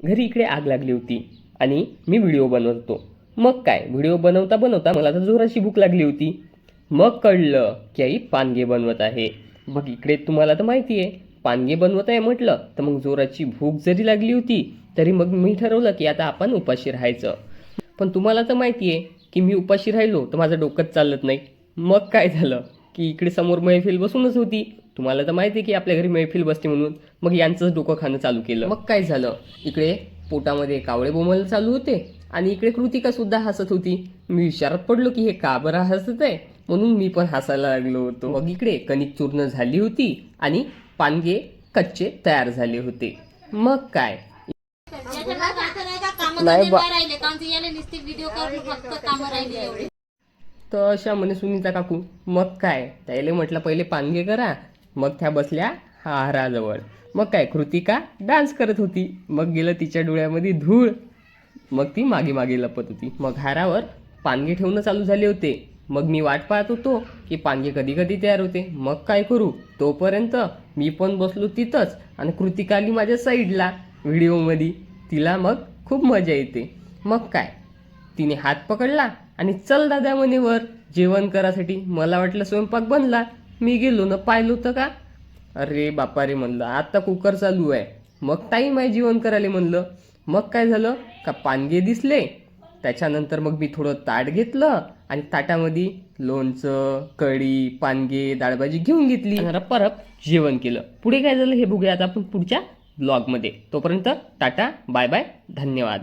घरी इकडे आग लागली होती आणि मी व्हिडिओ बनवत. होतो मग काय? व्हिडिओ बनवता बनवता मला तर जोराची भूक लागली होती. मग कळलं की आई पानगे बनवत आहे. मग इकडे तुम्हाला तर माहिती आहे पानगे बनवत आहे म्हटलं तर मग जोराची भूक जरी लागली होती तरी मग मी ठरवलं की आता आपण उपाशी राहायचं. पण तुम्हाला तर माहिती आहे की मी उपाशी राहिलो तर माझं डोकंच चालत नाही. मग काय झालं? की इकडे समोर मैफिल बसूनच होती. तुम्हाला तर माहिती आहे की आपल्या घरी मैफिल बसते म्हणून. मग यांचंच डोकं खाणं चालू केलं. मग काय झालं? इकडे पोटामध्ये कावळे बोमायला चालू होते. आणि इकडे कृतिका सुद्धा हसत होती. मी विचारात पडलो की हे का बरं हसत आहे? म्हणून मी पण हसायला लागलो होतो. मग इकडे कणिक चूर्ण झाली होती आणि पानगे कच्चे तयार झाले होते. मग काय? नाही बा- राहिले कारण ते याला नुसते व्हिडिओ करून फक्त कामं राहिले एवढे. तर अशा म्हणे सुनीता काकू. मग काय? त्याला म्हटलं पहिले पानगे करा मग त्या बसल्या हाराजवळ मग काय कृतिका डान्स करत होती. मग गेलं तिच्या डोळ्यामध्ये धूळ. मग ती मागे मागे लपत होती. मग हारावर पानगे ठेवणं चालू झाले होते. मग मी वाट पाहत होतो की पानगे कधी कधी तयार होते. मग काय करू? तोपर्यंत मी पण बसलो तिथंच आणि कृतिका आली माझ्या साईडला व्हिडिओमध्ये. तिला मग खूप मजा येते. मग काय? तिने हात पकडला. आणि चल दादा म्हणे वर जेवण करासाठी. मला वाटलं स्वयंपाक बनला. मी गेलो ना पाहिलं होतं का? अरे बापा रे म्हणलं आता कुकर चालू आहे. मग टाईम आहे जेवण करायला म्हणलं. मग काय झालं? का पानगे दिसले? त्याच्यानंतर मग मी थोडं ताट घेतलं आणि ताटामध्ये लोणचं कढी पानगे डाळभाजी घेऊन घेतली. परत जेवण केलं. पुढे काय झालं हे बघूया आता आपण पुढच्या ब्लॉगमध्ये तोपर्यंत टाटा बाय बाय धन्यवाद.